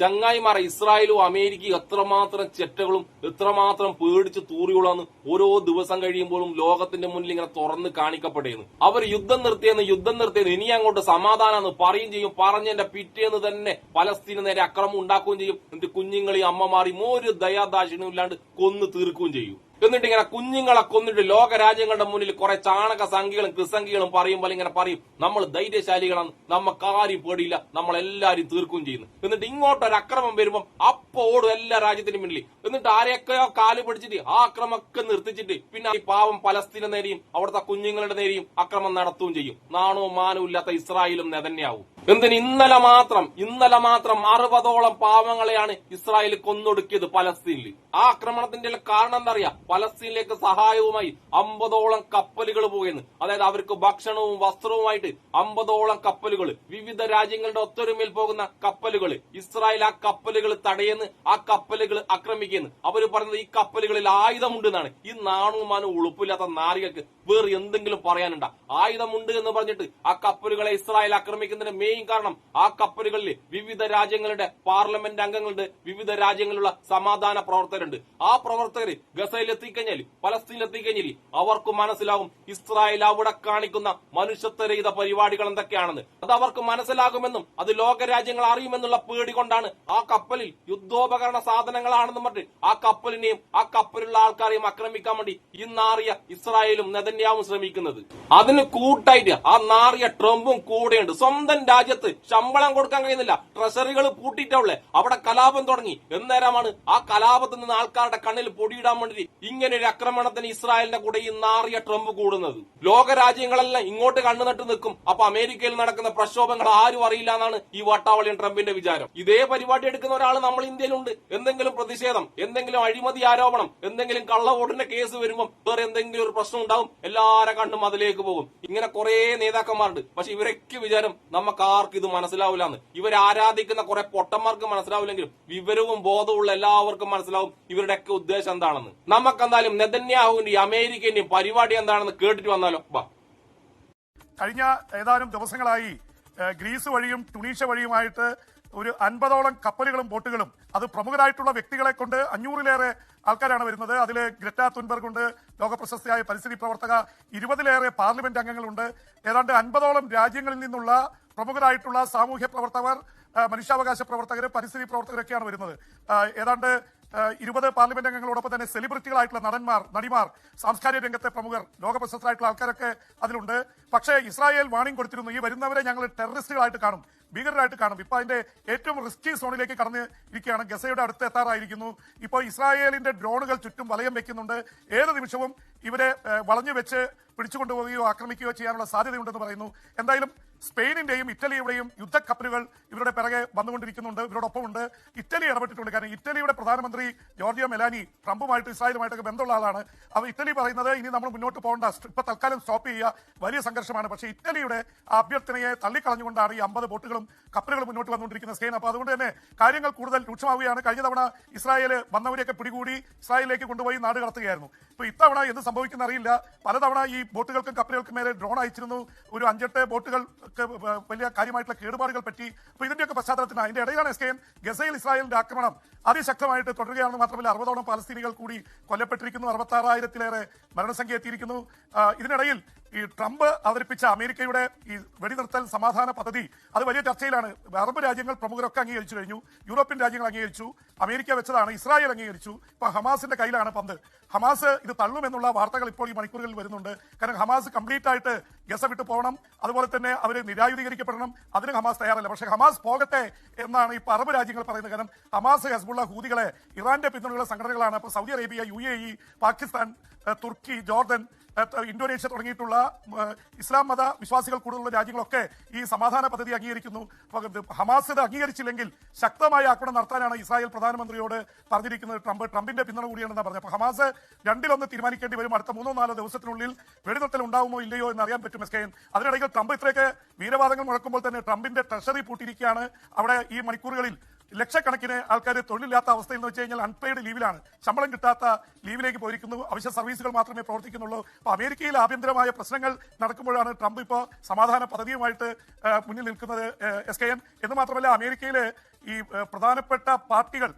ചങ്ങായിമാർ ഇസ്രായേലും അമേരിക്കയും എത്രമാത്രം ചെറ്റകളും എത്രമാത്രം പേടിച്ച് തൂറിയുള്ളതെന്ന് ഓരോ ദിവസം കഴിയുമ്പോഴും ലോകത്തിന്റെ മുന്നിൽ ഇങ്ങനെ തുറന്ന് കാണിക്കപ്പെടുന്നു. അവർ യുദ്ധം നിർത്തിയെന്ന് യുദ്ധം നിർത്തിയെന്ന് ഇനി അങ്ങോട്ട് സമാധാനമെന്ന് പറയും ചെയ്യും. പറഞ്ഞതിന്റെ പിറ്റേന്ന് തന്നെ പലസ്തീന് നേരെ അക്രമം ഉണ്ടാക്കുകയും ചെയ്യും. എന്നിട്ട് കുഞ്ഞുങ്ങളെയും അമ്മമാരെയും ഒരു ദയാദാക്ഷിണ്യം ഇല്ലാണ്ട് കൊന്നു തീർക്കുകയും ചെയ്യും. എന്നിട്ട് ഇങ്ങനെ കുഞ്ഞുങ്ങളെ കൊന്നിട്ട് ലോകരാജ്യങ്ങളുടെ മുന്നിൽ കുറെ ചാണക സംഖ്യകളും കൃസംഖ്യകളും പറയുമ്പോൾ ഇങ്ങനെ പറയും നമ്മൾ ധൈര്യശാലികളാണ്. നമ്മക്കാരും പേടിയില്ല. നമ്മളെല്ലാരും തീർക്കും ചെയ്യുന്നു. എന്നിട്ട് ഇങ്ങോട്ടൊരു അക്രമം വരുമ്പം അപ്പോ ഓടും എല്ലാ രാജ്യത്തിനും മുന്നിൽ. എന്നിട്ട് ആരെയൊക്കെയോ കാൽ പിടിച്ചിട്ട് ആ അക്രമമൊക്കെ നിർത്തിച്ചിട്ട് പിന്നെ ഈ പാവം പലസ്തീന നേരെയും അവിടുത്തെ കുഞ്ഞുങ്ങളുടെ നേരെയും അക്രമം നടത്തുകയും ചെയ്യും. നാണോ മാനവും ഇല്ലാത്ത ഇസ്രായേലും നെതന്നെയാവും എന്തിന് ഇന്നലെ മാത്രം ഇന്നലെ മാത്രം അറുപതോളം പാവങ്ങളെയാണ് ഇസ്രായേൽ കൊന്നൊടുക്കിയത് പലസ്തീനിൽ ആ ആക്രമണത്തിന്റെ കാരണം എന്താ അറിയാ? പലസ്തീനിലേക്ക് സഹായവുമായി അമ്പതോളം കപ്പലുകൾ പോകുന്നു അതായത് അവർക്ക് ഭക്ഷണവും വസ്ത്രവുമായിട്ട് അമ്പതോളം കപ്പലുകൾ വിവിധ രാജ്യങ്ങളുടെ ഒത്തൊരുമയിൽ പോകുന്ന കപ്പലുകൾ ഇസ്രായേൽ ആ കപ്പലുകൾ തടയുന്നു ആ കപ്പലുകൾ ആക്രമിക്കുന്നു. അവർ പറയുന്നത് ഈ കപ്പലുകളിൽ ആയുധമുണ്ട് എന്നാണ് ഈ നാണുമാനും ഉളുപ്പില്ലാത്ത നാരികൾക്ക് വേറെ എന്തെങ്കിലും പറയാനുണ്ടോ? ആയുധമുണ്ട് എന്ന് പറഞ്ഞിട്ട് ആ കപ്പലുകളെ ഇസ്രായേൽ ആക്രമിക്കുന്നതിന് മെയിൻ കാരണം ആ കപ്പലുകളിൽ വിവിധ രാജ്യങ്ങളുടെ പാർലമെന്റ് അംഗങ്ങളുണ്ട് വിവിധ രാജ്യങ്ങളുള്ള സമാധാന പ്രവർത്തകരുണ്ട്. ആ പ്രവർത്തകർ ഗസയിൽ എത്തിക്കഴിഞ്ഞാൽ പലസ്തീനിൽ എത്തിക്കഴിഞ്ഞാൽ അവർക്ക് മനസ്സിലാവും ഇസ്രായേൽ അവിടെ കാണിക്കുന്ന മനുഷ്യത്വരഹിത പരിപാടികൾ എന്തൊക്കെയാണെന്ന്. അത് അവർക്ക് മനസ്സിലാകുമെന്നും അത് ലോകരാജ്യങ്ങൾ അറിയുമെന്നുള്ള പേടി കൊണ്ടാണ് ആ കപ്പലിൽ യുദ്ധോപകരണ സാധനങ്ങളാണെന്നും പറഞ്ഞിട്ട് ആ കപ്പലിനെയും ആ കപ്പലുള്ള ആൾക്കാരെയും ആക്രമിക്കാൻ വേണ്ടി ഈ നാറിയ ഇസ്രായേലും നെതന്യാവും ശ്രമിക്കുന്നത്. അതിന് കൂട്ടായിട്ട് ആ നാറിയ ട്രംപും കൂടെയുണ്ട്. സ്വന്തം രാജ്യത്ത് ശമ്പളം കൊടുക്കാൻ കഴിയുന്നില്ല. ട്രഷറികൾ പൂട്ടിയിട്ടുള്ളേ അവിടെ കലാപം തുടങ്ങി. എന്നേരമാണ് ആ കലാപത്തിൽ നിന്ന് ആൾക്കാരുടെ കണ്ണിൽ പൊടിയിടാൻ വേണ്ടി ഇങ്ങനെ ഒരു ആക്രമണത്തിന് ഇസ്രായേലിന്റെ കൂടെ ഈ നാറിയ ട്രംപ് കൂടുന്നത്. ലോകരാജ്യങ്ങളെല്ലാം ഇങ്ങോട്ട് കണ്ണുനട്ട് നിൽക്കും. അപ്പൊ അമേരിക്കയിൽ നടക്കുന്ന പ്രക്ഷോഭങ്ങൾ ആരും അറിയില്ല എന്നാണ് ഈ വട്ടാവളിയൻ ട്രംപിന്റെ വിചാരം. ഇതേ പരിപാടി എടുക്കുന്ന ഒരാൾ നമ്മൾ ഇന്ത്യയിലുണ്ട്. എന്തെങ്കിലും പ്രതിഷേധം എന്തെങ്കിലും അഴിമതി ആരോപണം എന്തെങ്കിലും കള്ളവോട്ടിന്റെ കേസ് വരുമ്പോൾ വേറെ എന്തെങ്കിലും ഒരു പ്രശ്നം ഉണ്ടാവും. എല്ലാരെ കണ്ണും അതിലേക്ക് പോകും. ഇങ്ങനെ കുറെ നേതാക്കന്മാരുണ്ട്. പക്ഷെ ഇവരൊക്കെ വിചാരം നമുക്ക് ആർക്കും ഇത് മനസ്സിലാവില്ലാന്ന്. ഇവർ ആരാധിക്കുന്ന കുറെ പൊട്ടന്മാർക്ക് മനസ്സിലാവില്ലെങ്കിലും വിവരവും ബോധവുമുള്ള എല്ലാവർക്കും മനസ്സിലാവും ഇവരുടെയൊക്കെ ഉദ്ദേശം എന്താണെന്ന്. നമുക്കെന്തായാലും നെതന്യാഹുവിന്റെയും അമേരിക്കന്റെയും പരിപാടി എന്താണെന്ന് കേട്ടിട്ട് വന്നാലോ? ബാ. കഴിഞ്ഞ ഏതാനും ദിവസങ്ങളായി ഗ്രീസ് വഴിയും ടുണീഷ്യ വഴിയുമായിട്ട് ഒരു അൻപതോളം കപ്പലുകളും ബോട്ടുകളും അത് പ്രമുഖരായിട്ടുള്ള വ്യക്തികളെ കൊണ്ട് അഞ്ഞൂറിലേറെ ആൾക്കാരാണ് വരുന്നത്. അതിൽ ഗ്രറ്റ തുൻബർഗ് ഉണ്ട് ലോകപ്രശസ്തയായ പരിസ്ഥിതി പ്രവർത്തക ഇരുപതിലേറെ പാർലമെന്റ് അംഗങ്ങളുണ്ട്. ഏതാണ്ട് അൻപതോളം രാജ്യങ്ങളിൽ നിന്നുള്ള പ്രമുഖരായിട്ടുള്ള സാമൂഹ്യ പ്രവർത്തകർ മനുഷ്യാവകാശ പ്രവർത്തകർ പരിസ്ഥിതി പ്രവർത്തകരൊക്കെയാണ് വരുന്നത്. ഏതാണ്ട് ഇരുപത് പാർലമെന്റ് അംഗങ്ങളോടൊപ്പം തന്നെ സെലിബ്രിറ്റികളായിട്ടുള്ള നടന്മാർ നടിമാർ സാംസ്കാരിക രംഗത്തെ പ്രമുഖർ ലോകപ്രശസ്തരായിട്ടുള്ള ആൾക്കാരൊക്കെ അതിലുണ്ട്. പക്ഷേ ഇസ്രായേൽ വാണിംഗ് കൊടുത്തിരുന്നു. ഈ വരുന്നവരെ ഞങ്ങൾ ടെററിസ്റ്റുകളായിട്ട് കാണും ഭീകരരായിട്ട് കാണും. ഇപ്പൊ അതിന്റെ ഏറ്റവും റിസ്കി സോണിലേക്ക് കടന്ന് ഇരിക്കുകയാണ്. ഗസയുടെ അടുത്ത് എത്താറായിരിക്കുന്നു. ഇപ്പോൾ ഇസ്രായേലിന്റെ ഡ്രോണുകൾ ചുറ്റും വലയം വെക്കുന്നുണ്ട്. ഏത് നിമിഷവും ഇവരെ വളഞ്ഞു വെച്ച് പിടിച്ചുകൊണ്ടുപോവുകയോ ആക്രമിക്കുകയോ ചെയ്യാനുള്ള സാധ്യതയുണ്ടെന്ന് പറയുന്നു. എന്തായാലും സ്പെയിനിന്റെയും ഇറ്റലിയുടെയും യുദ്ധക്കപ്പലുകൾ ഇവരുടെ പിറകെ വന്നുകൊണ്ടിരിക്കുന്നുണ്ട്. ഇവരോടൊപ്പമുണ്ട്. ഇറ്റലി ഇടപെട്ടിട്ടുണ്ട്. കാരണം ഇറ്റലിയുടെ പ്രധാനമന്ത്രി ജോർജിയോ മെലാനി ട്രംപുമായിട്ട് ഇസ്രായേലുമായിട്ടൊക്കെ ബന്ധമുള്ള ആളാണ് അപ്പോൾ ഇറ്റലി പറയുന്നത് ഇനി നമ്മൾ മുന്നോട്ട് പോകേണ്ട ഇപ്പൊ തൽക്കാലം സ്റ്റോപ്പ് ചെയ്യുക വലിയ സംഘർഷമാണ്. പക്ഷേ ഇറ്റലിയുടെ അഭ്യർത്ഥനയെ തള്ളിക്കളഞ്ഞുകൊണ്ടാണ് ഈ അമ്പത് ബോട്ടുകളും കപ്പലുകളും മുന്നോട്ട് വന്നുകൊണ്ടിരിക്കുന്ന സ്കെയിൻ അപ്പോൾ അതുകൊണ്ട് തന്നെ കാര്യങ്ങൾ കൂടുതൽ രൂക്ഷമാവുകയാണ്. കഴിഞ്ഞ തവണ ഇസ്രായേൽ വന്നവരെയൊക്കെ പിടികൂടി ഇസ്രായേലിലേക്ക് കൊണ്ടുപോയി നാട് കടത്തുകയായിരുന്നു. ഇപ്പൊ ഇത്തവണ എന്ത് സംഭവിക്കുന്ന അറിയില്ല. പലതവണ ഈ ബോട്ടുകൾക്കും കപ്പലുകൾക്കും മേലെ ഡ്രോൺ അയച്ചിരുന്നു. ഒരു അഞ്ചെട്ട് ബോട്ടുകൾക്ക് വലിയ കാര്യമായിട്ടുള്ള കേടുപാടുകൾ പറ്റി. അപ്പൊ ഇതിന്റെയൊക്കെ പശ്ചാത്തലത്തിന് അതിന്റെ ഇടയിലാണ് എസ് കെ എൻ ഗസയിൽ ഇസ്രായേലിന്റെ ആക്രമണം. അതിശക്തമായിട്ട് തുടരുകയാണെന്ന് മാത്രമല്ല അറുപതോളം പാലസ്തീനികൾ കൂടി കൊല്ലപ്പെട്ടിരിക്കുന്നു. അറുപത്തി ആറായിരത്തിലേറെ മരണസംഖ്യ എത്തിയിരിക്കുന്നു. ഇതിനിടയിൽ ഈ ട്രംപ് അവതരിപ്പിച്ച അമേരിക്കയുടെ ഈ വെടിനിർത്തൽ സമാധാന പദ്ധതി അത് വലിയ ചർച്ചയിലാണ്. അറബ് രാജ്യങ്ങൾ പ്രമുഖരൊക്കെ അംഗീകരിച്ചു കഴിഞ്ഞു യൂറോപ്യൻ രാജ്യങ്ങൾ അംഗീകരിച്ചു അമേരിക്ക വെച്ചതാണ് ഇസ്രായേൽ അംഗീകരിച്ചു ഇപ്പൊ ഹമാസിന്റെ കയ്യിലാണ് പന്ത്. ഹമാസ് ഇത് തള്ളുമെന്നുള്ള വാർത്തകൾ ഇപ്പോൾ ഈ മണിക്കൂറുകളിൽ വരുന്നുണ്ട്. കാരണം ഹമാസ് കംപ്ലീറ്റ് ആയിട്ട് ഗസ വിട്ടു പോകണം അതുപോലെ തന്നെ അവർ നിരായുധീകരിക്കപ്പെടണം അതിന് ഹമാസ് തയ്യാറല്ല. പക്ഷേ ഹമാസ് പോകട്ടെ എന്നാണ് ഈ അറബ് രാജ്യങ്ങൾ പറയുന്നത്. കാരണം ഹമാസ് ഹസ്ബുള്ള ഹൂദികളെ ഇറാന്റെ പിന്തുണയുള്ള സംഘടനകളാണ്. അപ്പോൾ സൗദി അറേബ്യ യു പാകിസ്ഥാൻ തുർക്കി ജോർദൻ ഇന്തോനേഷ്യ തുടങ്ങിയിട്ടുള്ള ഇസ്ലാം മത വിശ്വാസികൾ കൂടുതലുള്ള രാജ്യങ്ങളൊക്കെ ഈ സമാധാന പദ്ധതി അംഗീകരിക്കുന്നു. ഹമാസ് ഇത് അംഗീകരിച്ചില്ലെങ്കിൽ ശക്തമായ ആക്രമണം നടത്താനാണ് ഇസ്രായേൽ പ്രധാനമന്ത്രിയോട് പറഞ്ഞിരിക്കുന്നത് ട്രംപ്. ട്രംപിന്റെ പിന്തുണ കൂടിയാണെന്ന് പറഞ്ഞത്. അപ്പോൾ ഹമാസ് രണ്ടിലൊന്ന് തീരുമാനിക്കേണ്ടി വരും. അടുത്ത മൂന്നോ നാലോ ദിവസത്തിനുള്ളിൽ വെടിനിർത്തൽ ഉണ്ടാവുമോ ഇല്ലയോ എന്ന് അറിയാൻ പറ്റും എൻ. അതിനിടയിൽ ട്രംപ് ഇത്രയൊക്കെ വീരവാദങ്ങൾ മുഴക്കുമ്പോൾ തന്നെ ട്രംപിന്റെ ട്രഷറി പൂട്ടിയിരിക്കുകയാണ് അവിടെ ഈ മണിക്കൂറുകളിൽ. ലക്ഷക്കണക്കിന് ആൾക്കാർ തൊഴിലില്ലാത്ത അവസ്ഥ എന്ന് വെച്ച് കഴിഞ്ഞാൽ അൺപെയ്ഡ് ലീവിലാണ് ശമ്പളം കിട്ടാത്ത ലീവിലേക്ക് പോയിരിക്കുന്നു. അവശ്യ സർവീസുകൾ മാത്രമേ പ്രവർത്തിക്കുന്നുള്ളൂ. അപ്പോൾ അമേരിക്കയിൽ ആഭ്യന്തരമായ പ്രശ്നങ്ങൾ നടക്കുമ്പോഴാണ് ട്രംപ് ഇപ്പോൾ സമാധാന പദ്ധതിയുമായിട്ട് മുന്നിൽ നിൽക്കുന്നത് എസ് കെ എൻ. എന്ന് മാത്രമല്ല അമേരിക്കയിൽ ഈ പ്രധാനപ്പെട്ട പാർട്ടികൾ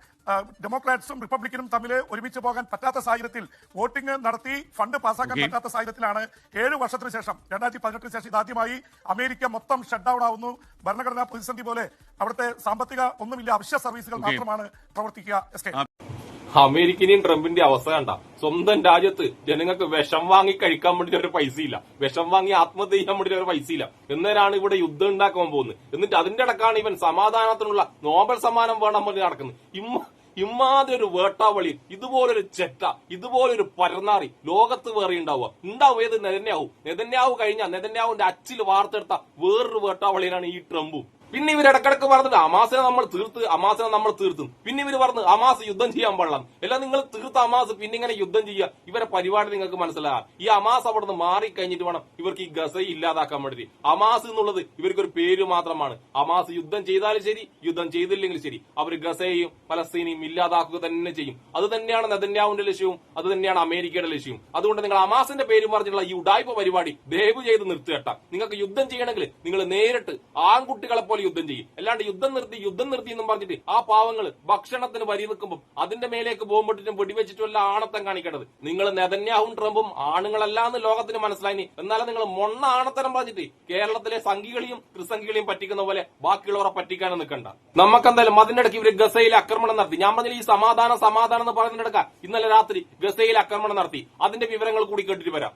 ഡെമോക്രാറ്റ്സും റിപ്പബ്ലിക്കനും തമ്മിൽ ഒരുമിച്ച് പോകാൻ പറ്റാത്ത സാഹചര്യത്തിൽ വോട്ടിംഗ് നടത്തി ഫണ്ട് പാസ്സാക്കാൻ പറ്റാത്ത സാഹചര്യത്തിലാണ് ഏഴ് വർഷത്തിന് ശേഷം രണ്ടായിരത്തി പതിനെട്ടിന് ശേഷം ഇതാദ്യമായി അമേരിക്ക മൊത്തം ഷട്ട് ഡൗൺ ആവുന്നു. ഭരണഘടനാ പ്രതിസന്ധി പോലെ അവിടുത്തെ സാമ്പത്തിക ഒന്നുമില്ല അവശ്യ സർവീസുകൾ മാത്രമാണ് പ്രവർത്തിക്കുക അമേരിക്കനെയും ട്രംപിന്റെ അവസ്ഥ കണ്ട. സ്വന്തം രാജ്യത്ത് ജനങ്ങൾക്ക് വിഷം വാങ്ങി കഴിക്കാൻ വേണ്ടിട്ട് ഒരു പൈസയില്ല. വിഷം വാങ്ങി ആത്മഹത്യ ചെയ്യാൻ വേണ്ടിട്ട് ഒരു പൈസയില്ല. എന്നേരാണ് ഇവിടെ യുദ്ധം ഉണ്ടാക്കാൻ പോകുന്നത്. എന്നിട്ട് അതിന്റെ ഇടക്കാണ് ഇവൻ സമാധാനത്തിനുള്ള നോബൽ സമ്മാനം വേണം വേണ്ടി നടക്കുന്നത്. ഇമ്മ ഇമ്മാതിരി ഒരു വേട്ടാവളി ഇതുപോലൊരു ചെറ്റ ഇതുപോലൊരു പരന്നാറി ലോകത്ത് വേറെ ഉണ്ടാവുക. ഉണ്ടാവും ഏത് നെതന്യാവും നെതന്യാവ് കഴിഞ്ഞാൽ നെതന്യാവിന്റെ അച്ചിൽ വാർത്തെടുത്ത വേറൊരു വേട്ടാവളിയിലാണ് ഈ ട്രംപും. പിന്നെ ഇവർ ഇടക്കിടക്ക് പറഞ്ഞിട്ട് അമാസിനെ നമ്മൾ തീർത്ത് അമാസിനെ നമ്മൾ തീർത്തും. പിന്നെ ഇവർ പറഞ്ഞു അമാസ് യുദ്ധം ചെയ്യാൻ പാടില്ല എല്ലാം നിങ്ങൾ തീർത്ത് അമാസ് പിന്നെ ഇങ്ങനെ യുദ്ധം ചെയ്യുക. ഇവരെ പരിപാടി നിങ്ങൾക്ക് മനസ്സിലാകാം. ഈ അമാസ് അവിടെ നിന്ന് മാറിക്കഴിഞ്ഞിട്ട് വേണം ഇവർക്ക് ഈ ഗസ ഇല്ലാതാക്കാൻ വേണ്ടി അമാസ് എന്നുള്ളത് ഇവർക്ക് ഒരു പേര് മാത്രമാണ്. അമാസ് യുദ്ധം ചെയ്താലും ശരി യുദ്ധം ചെയ്തില്ലെങ്കിൽ ശരി. അവർ ഗസയെയും പലസ്തീനെയും ഇല്ലാതാക്കുക തന്നെ ചെയ്യും. അത് തന്നെയാണ് നെതന്യാവിന്റെ ലക്ഷ്യവും അത് തന്നെയാണ് അമേരിക്കയുടെ ലക്ഷ്യവും. അതുകൊണ്ട് നിങ്ങൾ അമാസിന്റെ പേര് പറഞ്ഞിട്ടുള്ള ഈ ഉടായ്പ പരിപാടി ദയവ് ചെയ്ത് നിർത്തുകേട്ട. നിങ്ങൾക്ക് യുദ്ധം ചെയ്യണമെങ്കിൽ നിങ്ങൾ നേരിട്ട് ആൺകുട്ടികളെ പോലെ യുദ്ധം ചെയ്യും. അല്ലാണ്ട് യുദ്ധം നിർത്തി യുദ്ധം നിർത്തി എന്നും പറഞ്ഞിട്ട് ആ പാവങ്ങൾ ഭക്ഷണത്തിന് വരി നിൽക്കുമ്പോൾ അതിന്റെ മേലേക്ക് ബോംബിട്ടിട്ടും വെടിവെച്ചിട്ടുമല്ല ആണത്തം കാണിക്കേണ്ടത്. നിങ്ങൾ നെതന്യാവും ട്രംപും ആണുങ്ങളല്ല എന്ന് ലോകത്തിന് മനസ്സിലായി എന്നാലും നിങ്ങൾ മൊണ്ണ ആണത്തരം പറഞ്ഞിട്ട് കേരളത്തിലെ സംഘികളെയും ത്രിസംഘികളെയും പറ്റിക്കുന്ന പോലെ ബാക്കിയുള്ളവരെ പറ്റിക്കാനും നിൽക്കണ്ട. നമുക്കെന്തായാലും അതിനിടയ്ക്ക് ഇവർ ഗസയിൽ ആക്രമണം നടത്തി. ഞാൻ പറഞ്ഞില്ല ഈ സമാധാനം സമാധാനം എന്ന് പറഞ്ഞിടക്ക ഇന്നലെ രാത്രി ഗസയിൽ ആക്രമണം നടത്തി. അതിന്റെ വിവരങ്ങൾ കൂടി കേട്ടിട്ട് വരാം.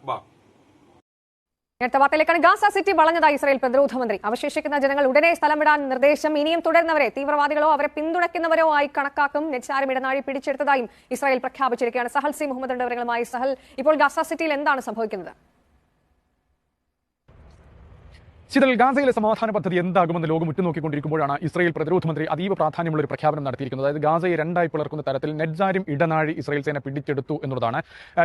അടുത്ത വാർത്തയിലേക്കാണ് ഗാസ സിറ്റി വളഞ്ഞതായി ഇസ്രായേൽ പ്രതിരോധ മന്ത്രി. അവശേഷിക്കുന്ന ജനങ്ങൾ ഉടനെ സ്ഥലം വിടാൻ നിർദ്ദേശം ഇനിയും തുടരുന്നവരെ തീവ്രവാദികളോ അവരെ പിന്തുണയ്ക്കുന്നവരോ ആയി കണക്കാക്കും. നെച്ചാരും ഇടനാഴി പിടിച്ചെടുത്തതായും ഇസ്രായേൽ പ്രഖ്യാപിച്ചിരിക്കുകയാണ്. സഹൽ സി മുഹമ്മദ് വിവരങ്ങളുമായി സഹൽ ഇപ്പോൾ ഗാസ സിറ്റിയിൽ എന്താണ് സംഭവിക്കുന്നത്? ശീതൽ ഗാസയിലെ സമാധാന പദ്ധതി എന്താകുമെന്ന് ലോകം ഉറ്റുനോക്കിക്കൊണ്ടിരിക്കുമ്പോഴാണ് ഇസ്രായേൽ പ്രതിരോധ മന്ത്രി അതീവ പ്രാധാന്യമുള്ള ഒരു പ്രഖ്യാപനം നടത്തിയിരിക്കുന്നത്. അതായത് ഗാസയെ രണ്ടായി പിളർക്കുന്ന തരത്തിൽ നെഡ്ജാരും ഇടനാഴി ഇസ്രായേൽ സേന പിടിച്ചെടുത്തു എന്നുള്ളതാണ്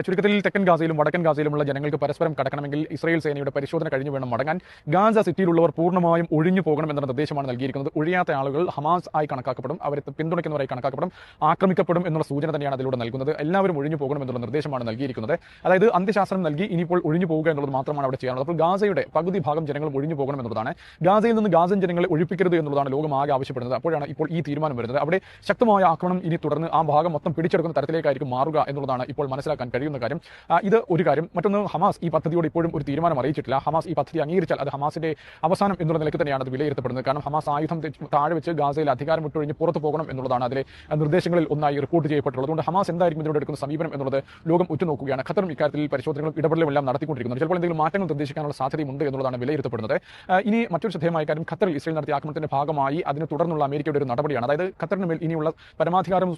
ചുരുക്കത്തിൽ തെക്കൻ ഗാസയിലും വടക്കൻ ഗാസയിലുമുള്ള ജനങ്ങൾക്ക് പരസ്പരം കടക്കണമെങ്കിൽ ഇസ്രായേൽ സേനയുടെ പരിശോധന കഴിഞ്ഞു വേണം മടങ്ങാൻ. ഗാസ സിറ്റിയിലുള്ളവർ പൂർണമായും ഒഴിഞ്ഞു പോകണം എന്ന നിർദ്ദേശമാണ് നൽകിയിരിക്കുന്നത്. ഒഴിയാത്ത ആളുകൾ ഹമാസ് ആയി കണക്കാക്കപ്പെടും. അവരെ പിന്തുണയ്ക്കുന്നവരായി കണക്കാക്കപ്പെടും. ആക്രമിക്കപ്പെടും എന്നുള്ള സൂചന തന്നെയാണ് അതിലൂടെ നൽകുന്നത്. എല്ലാവരും ഒഴിഞ്ഞു പോകണം എന്നുള്ള നിർദ്ദേശമാണ് നൽകിയിരിക്കുന്നത്. അതായത് അന്ത്യശാസനം നൽകി ഇനിയിപ്പോൾ ഒഴിഞ്ഞു പോകുക എന്നുള്ളത് മാത്രമാണ് അവിടെ ചെയ്യാനുള്ളത്. അപ്പോൾ ഗാസയുടെ പകുതി ഭാഗം ജനങ്ങൾ ഒഴിഞ്ഞു പോകണം എന്നുള്ളതാണ്. ഗാസയിൽ നിന്ന് ഗാസൻ ജനങ്ങളെ ഒഴിപ്പിക്കരുത് എന്നുള്ളതാണ് ലോകം ആകെ ആവശ്യപ്പെടുന്നത്. അപ്പോഴാണ് ഇപ്പോൾ ഈ തീരുമാനം വരുന്നത്. അവിടെ ശക്തമായ ആക്രമണം ഇനി തുടർന്ന് ആ ഭാഗം മൊത്തം പിടിച്ചെടുക്കുന്ന തരത്തിലേക്കായിരിക്കും മാറുക എന്നുള്ളതാണ് ഇപ്പോൾ മനസ്സിലാക്കാൻ കഴിയുന്ന കാര്യം. ഇത് ഒരു കാര്യം. മറ്റൊന്ന് ഹമാസ് ഈ പദ്ധതിയോട് ഇപ്പോഴും ഒരു തീരുമാനം അറിയിച്ചിട്ടില്ല. ഹമാസ് ഈ പദ്ധതി അംഗീകരിച്ചാൽ അത് ഹമാസിന്റെ അവസാനം എന്നുള്ള നിലയ്ക്ക് തന്നെയാണ് അത് വിലയിരുത്തപ്പെടുന്നത്. കാരണം ഹമാസ് ആയുധം താഴെ വെച്ച് ഗാസയിൽ അധികാരം വിട്ടൊഴിഞ്ഞ് പുറത്തു പോകണം എന്നുള്ളതാണ് അതിലെ നിർദ്ദേശങ്ങളിൽ ഒന്നായി റിപ്പോർട്ട് ചെയ്യപ്പെട്ടുള്ളത് അതുകൊണ്ട് ഹമാസ് എന്തായിരിക്കും ഇതിനോട് എടുക്കുന്ന സമീപനം എന്നുള്ളത് ലോകം ഉറ്റുനോക്കുകയാണ്. ഖത്തറും ഇക്കാര്യത്തിൽ പരിശോധനകളും ഇടപെടലും എല്ലാം നടത്തിക്കൊണ്ടിരിക്കുന്നത് ചിലപ്പോൾ എന്തെങ്കിലും മാറ്റങ്ങൾ നിർദ്ദേശിക്കാനുള്ള സാധ്യതയുണ്ട് എന്നുള്ളതാണ് വിലയിരുത്തപ്പെടുന്നത്. ഇനി മറ്റൊരു ശ്രദ്ധേയമായ കാര്യം ഖത്തറിൽ ഇസ്രയേൽ നടത്തിയ ആക്രമണത്തിന്റെ ഭാഗമായി അതിനെ തുടർന്നുള്ള അമേരിക്കയുടെ ഒരു നടപടിയാണ്. അതായത് ഖത്തറിന് മേൽ ഇനിയുള്ള പരമാധികാരം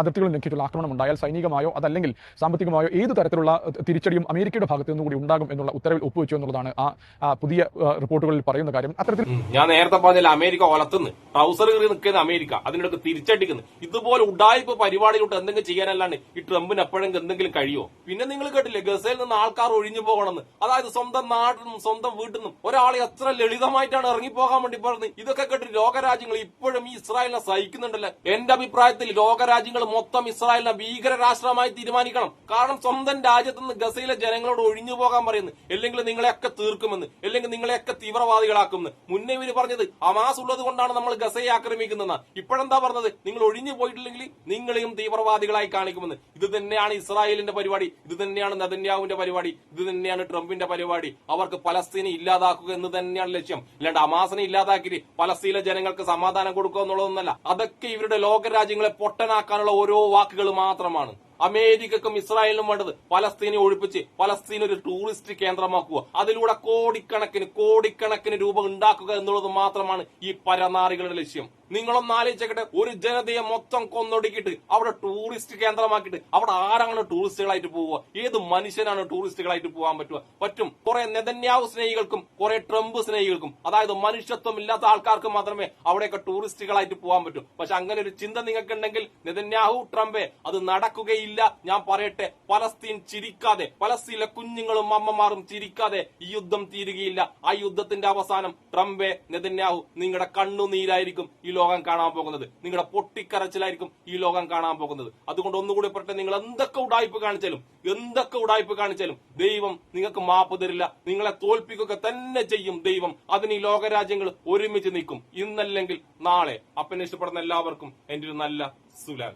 അതിർത്തികളും ലംഘിച്ചുള്ള ആക്രമണം ഉണ്ടായാൽ സൈനികമായോ അതല്ലെങ്കിൽ സാമ്പത്തികമായോ ഏത് തരത്തിലുള്ള തിരിച്ചടിയും അമേരിക്കയുടെ ഭാഗത്തു നിന്നുകൂടി ഉണ്ടാകും എന്നുള്ള ഉത്തരവിൽ ഒപ്പുവെച്ചു എന്നുള്ളതാണ് ആ പുതിയ റിപ്പോർട്ടുകളിൽ പറയുന്ന കാര്യം. അത്തരത്തിൽ ഞാൻ നേരത്തെ പറഞ്ഞില്ല അമേരിക്ക ഒലത്തുന്നു ട്രൗസർ കയറി നിൽക്കുന്ന അമേരിക്ക അതിനിടയ്ക്ക് തിരിച്ചടിക്കുന്നു. ഇതുപോലെ ഉഡായിപ്പ് പരിപാടിയിലോട്ട് എന്തെങ്കിലും ചെയ്യാനല്ലാണ്ട് ഈ ട്രംപിന് എപ്പോഴെങ്കിലും എന്തെങ്കിലും കഴിയോ പിന്നെ നിങ്ങൾ കേട്ടില്ലേ ഗസയിൽ നിന്ന് ആൾക്കാർ ഒഴിഞ്ഞു പോകണമെന്ന്. അതായത് സ്വന്തം നിന്നും സ്വന്തം വീട്ടിൽ നിന്നും ഒരാളെ എത്ര ലളിതമായിട്ടാണ് ഇറങ്ങിപ്പോകാൻ വേണ്ടി പറഞ്ഞത് ഇതൊക്കെ കേട്ട് ലോകരാജ്യങ്ങൾ ഇപ്പോഴും ഈ ഇസ്രായേലിനെ സഹിക്കുന്നുണ്ടല്ലോ? എന്റെ അഭിപ്രായത്തിൽ ലോകരാജ്യങ്ങൾ മൊത്തം ഇസ്രായേലിനെ ഭീകര രാഷ്ട്രമായി തീരുമാനിക്കണം. കാരണം സ്വന്തം രാജ്യത്ത് നിന്ന് ഗസയിലെ ജനങ്ങളോട് ഒഴിഞ്ഞു പോകാൻ പറയുന്നു. അല്ലെങ്കിൽ നിങ്ങളെയൊക്കെ തീർക്കുമെന്ന് അല്ലെങ്കിൽ നിങ്ങളെയൊക്കെ തീവ്രവാദികളാക്കുമെന്ന്. മുന്നേ ഇവർ പറഞ്ഞത് അമാസ് ഉള്ളത് കൊണ്ടാണ് നമ്മൾ ഗസയെ ആക്രമിക്കുന്നത് ഇപ്പോഴെന്താ പറഞ്ഞത്? നിങ്ങൾ ഒഴിഞ്ഞു പോയിട്ടില്ലെങ്കിൽ നിങ്ങളെയും തീവ്രവാദികളായി കാണിക്കുമെന്ന്. ഇത് തന്നെയാണ് ഇസ്രായേലിന്റെ പരിപാടി. ഇത് തന്നെയാണ് നദന്യാവിന്റെ പരിപാടി. ഇത് തന്നെയാണ് ട്രംപിന്റെ പരിപാടി. അവർക്ക് പലസ്തീനെ ഇല്ലാതാക്കുക എന്ന് തന്നെയാണ് ലക്ഷ്യം. അല്ലാണ്ട് അമാസിനെ ഇല്ലാതാക്കി പലസ്തീനിലെ ജനങ്ങൾക്ക് സമാധാനം കൊടുക്കുക എന്നുള്ളതൊന്നല്ല. അതൊക്കെ ഇവരുടെ ലോകരാജ്യങ്ങളെ പൊട്ടനാക്കാനുള്ള ഓരോ വാക്കുകൾ മാത്രമാണ്. അമേരിക്കക്കും ഇസ്രായേലിനും വേണ്ടത് പലസ്തീനെ ഒഴിപ്പിച്ച് പലസ്തീൻ ഒരു ടൂറിസ്റ്റ് കേന്ദ്രമാക്കുക. അതിലൂടെ കോടിക്കണക്കിന് കോടിക്കണക്കിന് രൂപ ഉണ്ടാക്കുക എന്നുള്ളത് മാത്രമാണ് ഈ പരനാറികളുടെ ലക്ഷ്യം. നിങ്ങളൊന്ന് ആലോചിച്ചേക്കട്ടെ ഒരു ജനതയെ മൊത്തം കൊന്നൊടുക്കിയിട്ട് അവിടെ ടൂറിസ്റ്റ് കേന്ദ്രമാക്കിയിട്ട് അവിടെ ആരാണ് ടൂറിസ്റ്റുകളായിട്ട് പോവുക? ഏത് മനുഷ്യനാണ് ടൂറിസ്റ്റുകളായിട്ട് പോകാൻ പറ്റുക? പറ്റും കുറെ നെതന്യാവ് സ്നേഹികൾക്കും കുറെ ട്രംപ് സ്നേഹികൾക്കും. അതായത് മനുഷ്യത്വം ഇല്ലാത്ത ആൾക്കാർക്ക് മാത്രമേ അവിടെയൊക്കെ ടൂറിസ്റ്റുകളായിട്ട് പോകാൻ പറ്റൂ. പക്ഷെ അങ്ങനെ ഒരു ചിന്ത നിങ്ങൾക്കുണ്ടെങ്കിൽ നെതന്യാഹു ട്രംപെ അത് നടക്കുകയില്ല. ഇല്ല. ഞാൻ പറയട്ടെ പലസ്തീൻ ചിരിക്കാതെ പലസ്തീനിലെ കുഞ്ഞുങ്ങളും അമ്മമാരും ചിരിക്കാതെ ഈ യുദ്ധം തീരുകയില്ല. ആ യുദ്ധത്തിന്റെ അവസാനം ട്രംപെ നെതന്യാഹു നിങ്ങളുടെ കണ്ണുനീരായിരിക്കും ഈ ലോകം കാണാൻ പോകുന്നത്. നിങ്ങളുടെ പൊട്ടിക്കരച്ചിലായിരിക്കും ഈ ലോകം കാണാൻ പോകുന്നത്. അതുകൊണ്ട് ഒന്നുകൂടി പറട്ടെ നിങ്ങൾ എന്തൊക്കെ ഉടായ്പ കാണിച്ചാലും എന്തൊക്കെ ഉടായ്പ കാണിച്ചാലും ദൈവം നിങ്ങൾക്ക് മാപ്പ് തരില്ല. നിങ്ങളെ തോൽപ്പിക്കുക തന്നെ ചെയ്യും ദൈവം. അതിന് ഈ ലോകരാജ്യങ്ങൾ ഒരുമിച്ച് നിൽക്കും. ഇന്നല്ലെങ്കിൽ നാളെ. അപ്പനെ ഇഷ്ടപ്പെടുന്ന എല്ലാവർക്കും എന്റെ ഒരു നല്ല സുലാൻ.